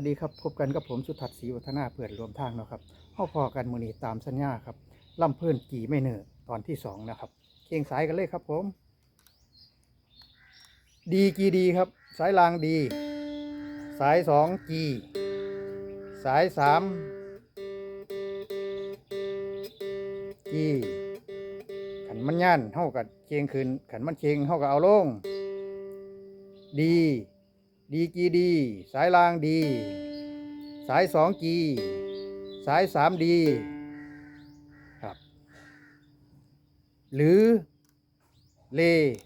วัสดีครับพบกันกับผมสุทัศน์ศรีวัฒนาเพื่อนรวมทางเนาะครับเข้าพอกันมือนี้ตามสัญญาครับล่ำเพื่อนกี่ไม่เนอตอนที่สองนะครับเคียงสายกันเลยครับผม ดีกีดีครับ สายรางดี สายสองกีสายสามกีขันมันย่านเท่ากับเคียงคืนขันมันเคียงเท่ากับเอาลงดี ดีกีดี สายรางดี สายสองกีสายสามดีครับ หรือเล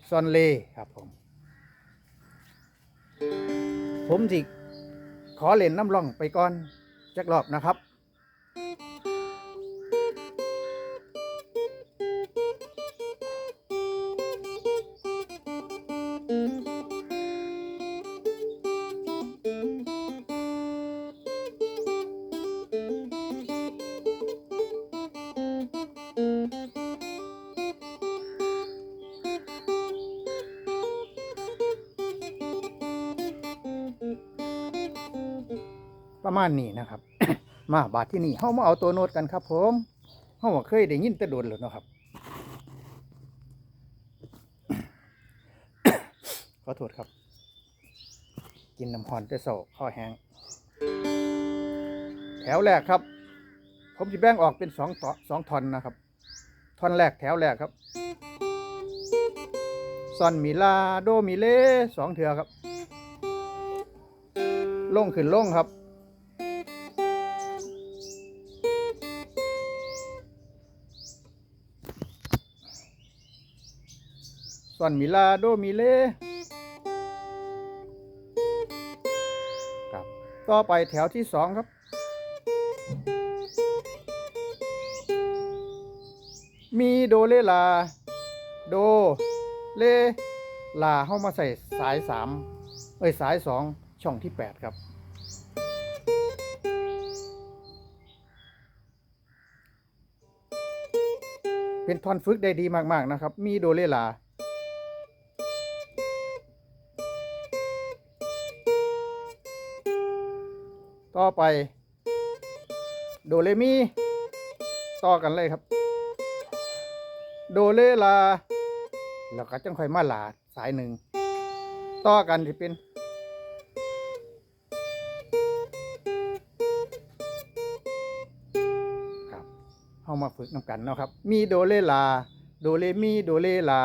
ซอนเลครับผม ผมสิขอเล่นน้ำล่องไปก่อนจักรอบนะครับ ประมาณนี้นะครับ มาบาทที่นี่เฮามาเอาตัวโน้ตกันครับผมเฮาว่าเคยได้ยินแต่โดนแล้วเนาะครับขอโทษครับ กินน้ำฮอนแต่โซข้อแห้งแถวแรกครับ ผมจะแบ่งออกเป็นสองต่อสองท่อนนะครับท่อนแรกแถวแรกครับซอนมีลาโดมีเลสองเถือครับ ลงขึ้นลงครับ ซอนมิลาโดมิเลครับต่อไปแถวที่สองครับ มีโดเลลา โด เล ลาเข้ามาใส่สายสามเอ้ยสายสองช่องที่แปดครับเป็นท่อนฝึกได้ดีมาก ๆ นะครับ มีโดเลลา ต่อไป โดเลมี ต่อกันเลยครับ โดเลลา แล้วก็จังค่อยมาลาสายหนึ่ง ต่อกันที่เป็น ครับเอามาฝึกนำกันเนาะครับ มีโดเลลา โดเลมี โดเลลา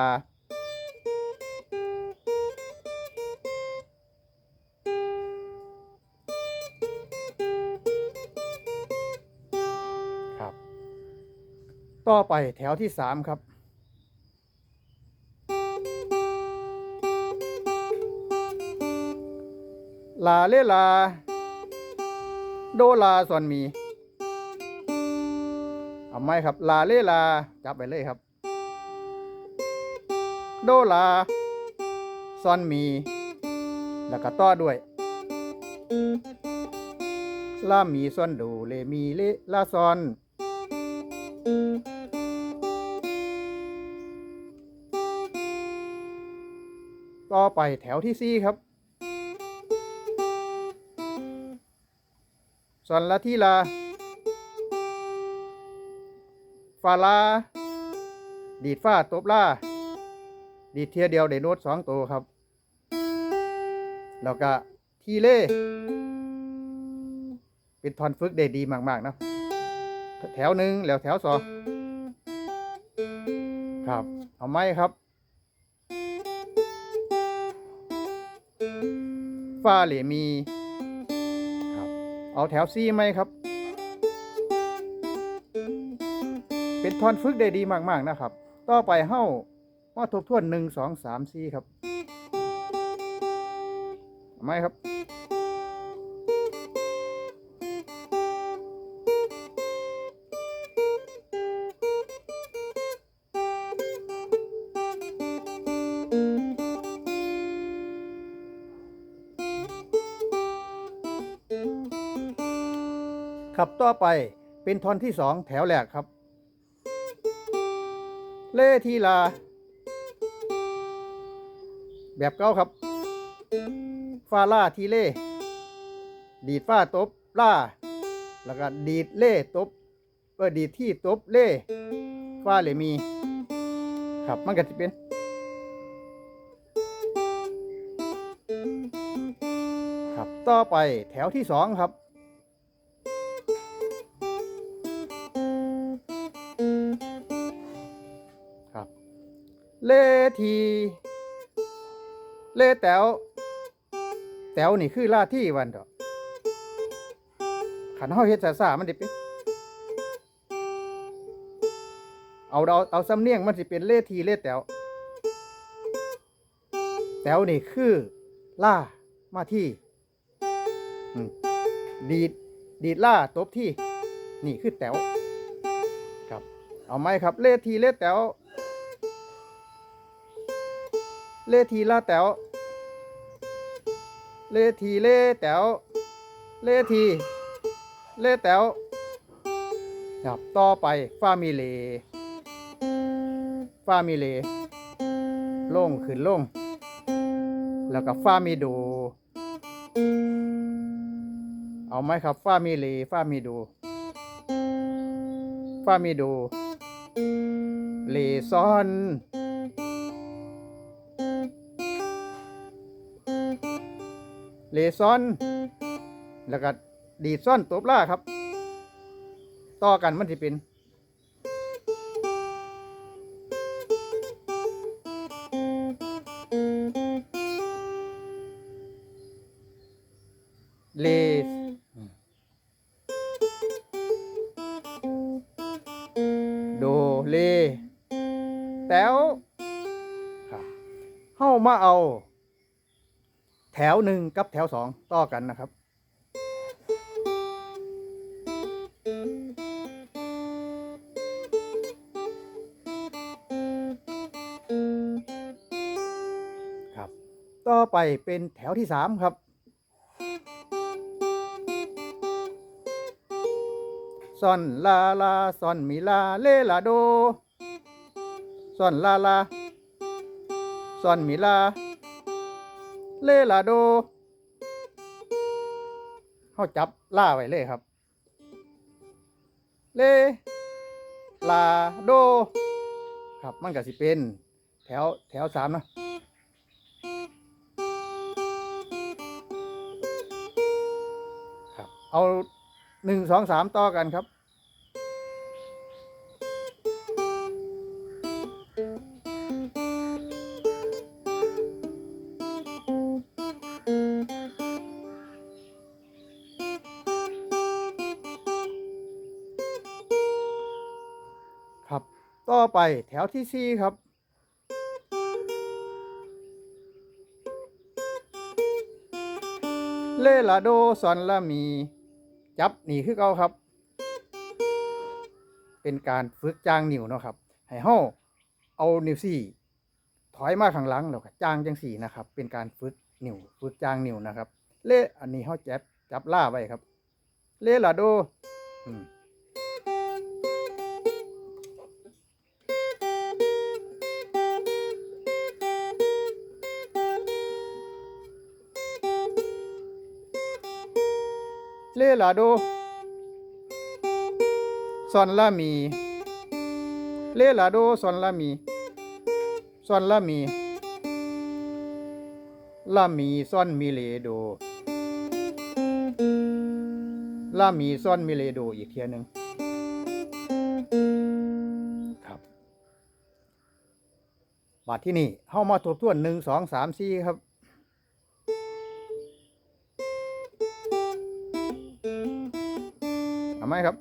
ต่อไปแถวที่สามครับ ลาเลลา โดลาส่วนมี เอาไหมครับ ลาเลลา จับไปเลยครับ โดลาซอนมี แล้วก็ต่อด้วยลามีซอนโดเลมีเลลาซอน ต่อไปแถวที่สี่ครับซอนลาทีลาฟาลา ดีดฟ้าตบลาดีดเทียเดียวได้โน้ตสองตัวครับ แล้วก็ทีเล่ เป็นทอนฝึกได้ดีมากๆนะ แถวหนึ่งแล้วแถวสองครับ เอาไหมครับ ฟ้าเหลมีครับเอาแถวซีไหมครับ เป็นทอนฝึกได้ดีมาก ๆ นะครับ ต่อไปเฮ้ามาทบทวนหนึ่งสองสามสี่ครับเอาไหมครับ ต่อไปเป็นท่อนที่สองแถวแรกครับ เลทีลา แบบเก้าครับ ฟาล่าทีเล่ ดีดฟ้าตบล่า แล้วก็ดีดเล่ตบเออดีดที่ตบเล่ฟ้าเลยมี ครับมันก็จะเป็นครับต่อไปแถวที่สองครับ เลที เลแต๋วแต๋วนี่คือล่าที่วันดอกขันเฮาเฮ็ดซ่ามันดิเป็นเอาเอาเอาสำเนียงมันสิเป็นเลทีเลแต๋วแต๋วนี่คือล่ามาที่ดีดดีดล่าตบที่ นี่คือแต๋วครับ เอาไหมครับ เลทีเลแต๋ว เลทีลาแต๋วเลทีเลแต๋วเลทีเลแต๋วครับต่อไปฟามิเลฟามิเลลงขึ้นลง แล้วก็ฟามิโด เอาไหมครับฟามิเลฟามิโดฟามิโดเลซอน เลซอน แล้วก็ดีดซ่อนตบล่าครับ ต่อกันมันจะเป็น หนึ่งกับแถวสองต่อกันนะครับ ครับ ต่อไปเป็นแถวที่สามครับ ซอนลาลาซอนมีลาเลลาโดซอนลาลาซอนมีลา เลลาโดเขาจับล่าไว้เลยครับ เลลาโด ครับมันก็สิเป็น แถวแถวสามนะครับเอาหนึ่งสองสามต่อกันครับ ต่อไปแถวที่สี่ครับ เลลาโดซอนลามี จับหนีคือเก่าครับ เป็นการฝึกจ้างนิ้วเนาะครับ ให้เฮาเอานิ้วสี่ถอยมาข้างหลังแล้วก็จ้างจังสี่นะครับ เป็นการฝึกนิ้วฝึกจ้างนิ้วนะครับ เลอันนี้เฮาจับจับล่าไว้ครับ เลลาโดอืม เลลาโดซอนลามี เล่ลาโดซอนลามีซอนลามีลามีซอนมิเลโดลามีซอนมิเลโดอีกเทียหนึ่งครับบาทที่นี่เข้ามาทบทวนหนึ่งสองสามสี่ครับ เอาไหมครับ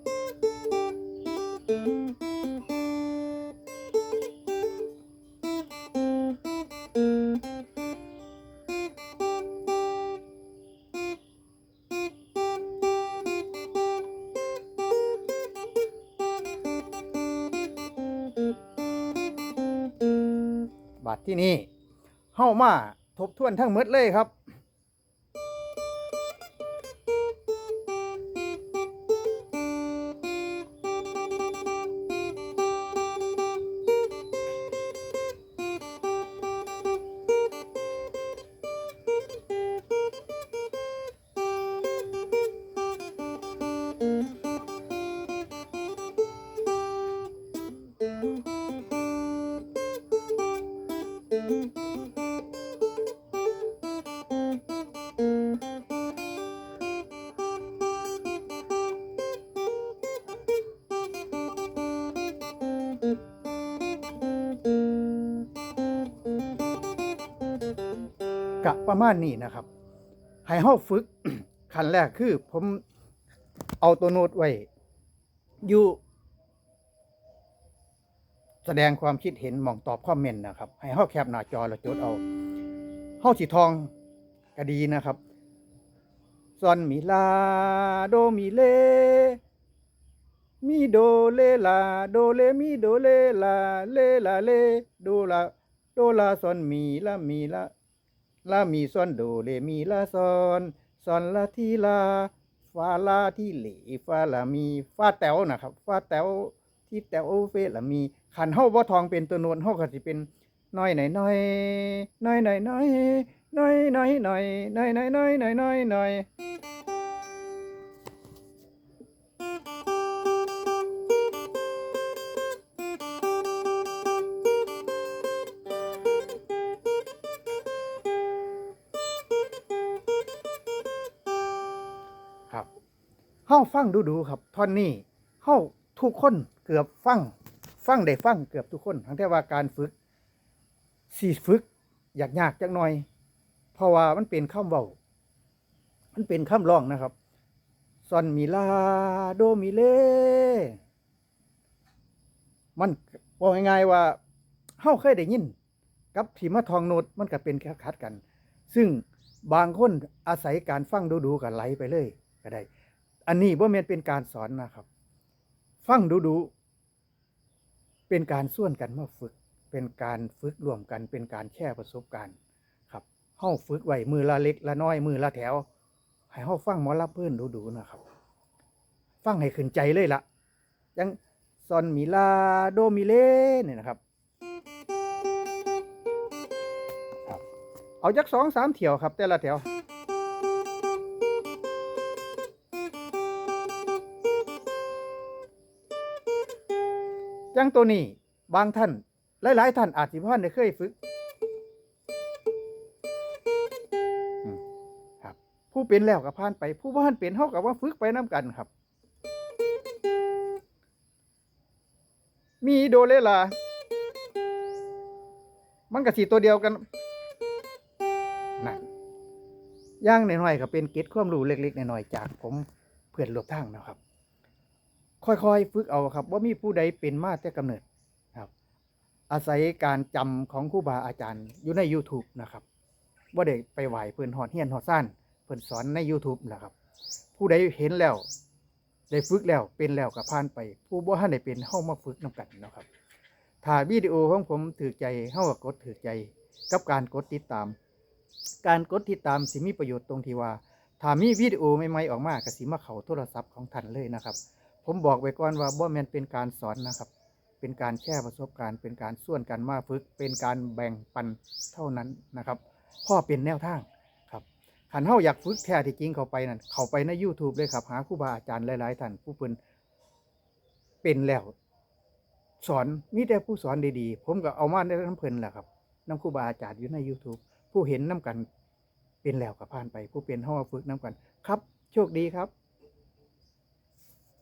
บาทที่นี่เข้ามาทบทวนทั้งหมดเลยครับ กะประมาณนี้นะครับ ให้เฮาฝึก ขั้นแรกคือผมเอาตัวโน้ตไว้อยู่ แสดงความคิดเห็นหมองตอบคอมเมนต์นะครับ ให้เฮาแคปหน้าจอแล้วจดเอาเฮาสิทองก็ดีนะครับซอนมีลาโดมีเล มีโดเลลาโดเลมีโดเลลาเลลาเลโดลาโดลาซอนมีลามีลาลามีซอนโดเลมีลาซอนซอนลาทีลาฟาลาที่เหลฟาลามีฟาแตวนะครับฟาแตว ที่แตวเฟละมีขันเฮาบ่ทองเป็นตัวโนนเฮาก็สิเป็นน้อยหน่อยน้อยน้อยหน่อยน้อยน้อยน้อยน้อยน้อยน้อยน้อยน้อยน้อยน้อยครับเฮาฟังดูดูๆครับท่อนนี้เฮา ทุกคนเกือบฟังฟังได้ฟังเกือบทุกคน ทั้งแต่ว่าการฝึกสี่ฝึกอยากยากจักหน่อย เพราะว่ามันเป็นคำเว้ามันเป็นคำร้องนะครับซอนมีลาโดมีเล มันบอกง่ายๆว่าเฮาเคยได้ยิน กับที่มาทองโนดมันก็เป็นแค่คัดกัน ซึ่งบางคนอาศัยการฟังดูๆกันไหลไปเลยก็ได้ อันนี้บ่แม่นเป็นการสอนนะครับ ฟังดูๆเป็นการส่วนกันมาฝึก เป็นการฝึกรวมกัน เป็นการแชร์ประสบการณ์ครับเฮาฝึกไว้มือละเล็กละน้อยมือละแถว ให้เฮาฟังหมอรับเพื่อนดูๆนะครับ ฟังให้ขึ้นใจเลยละจังซอนมีลาโดมิเลเนี่ยนะครับครับเอาจักสองสามเที่ยวครับ แต่ละแถว จังตัวนี้บางท่าน หลาย ๆ ท่านอาจสิพ่านได้เคยฝึกครับ ผู้เป็นแล้วกับผ่านไป ผู้บ่ทันเป็นเฮากับว่าฝึกไปน้กันครับ มีโดเลลา มันก็สีตัวเดียวกันนั่นย่างน้อยๆก็เป็นเกร็ดความรู้เล็กๆน้อยๆจากผมเพื่อนรวบทางนะครับ ค่อยๆ ฝึกเอาครับว่ามีผู้ใดเป็นมาแต่กำเนิดครับ อาศัยการจำของครูบาอาจารย์อยู่ใน YouTube นะครับว่าได้ไปไหวเพื่อนหอดเฮียนหอดซ่านเพื่อนสอนใน YouTube นะครับ ผู้ใดเห็นแล้ว ได้ฝึกแล้วเป็นแล้วกับผ่านไป ผู้บ่ทันได้เป็นเฮามาฝึกนํกันนะครับ ถ้าวิดีโอของผมถือใจเฮาก็กดถือใจ กับการกดติดตาม การกดติดตามสิมีประโยชน์ตรงที่ว่าถ้ามีวิดีโอใหม่ๆออกมาก็สิมาเข้าโทรศัพท์ของท่านเลยนะครับ ผมบอกไว้ก่อนว่าบ่แมนเป็นการสอนนะครับ เป็นการแชร์ประสบการณ์ เป็นการส่วนกันมาฝึก เป็นการแบ่งปันเท่านั้นนะครับ พ่อเป็นแนวทางครับขันเฮาอยากฝึกแท้ที่จริงเข้าไปนั่นเข้าไปใน YouTube เลยครับ หาครูบาอาจารย์หลาย ๆ ท่านผู้เพิ่นเป็นแล้ว สอนมีแต่ผู้สอนดีๆ ผมก็เอามาในน้ำเพลินแหละครับน้ำครูบาอาจารย์อยู่ใน YouTube ผู้เห็นน้ำกันเป็นแล้วกับผ่านไป ผู้เป็นเฮามาฝึกน้ำกัน ครับ โชคดีครับ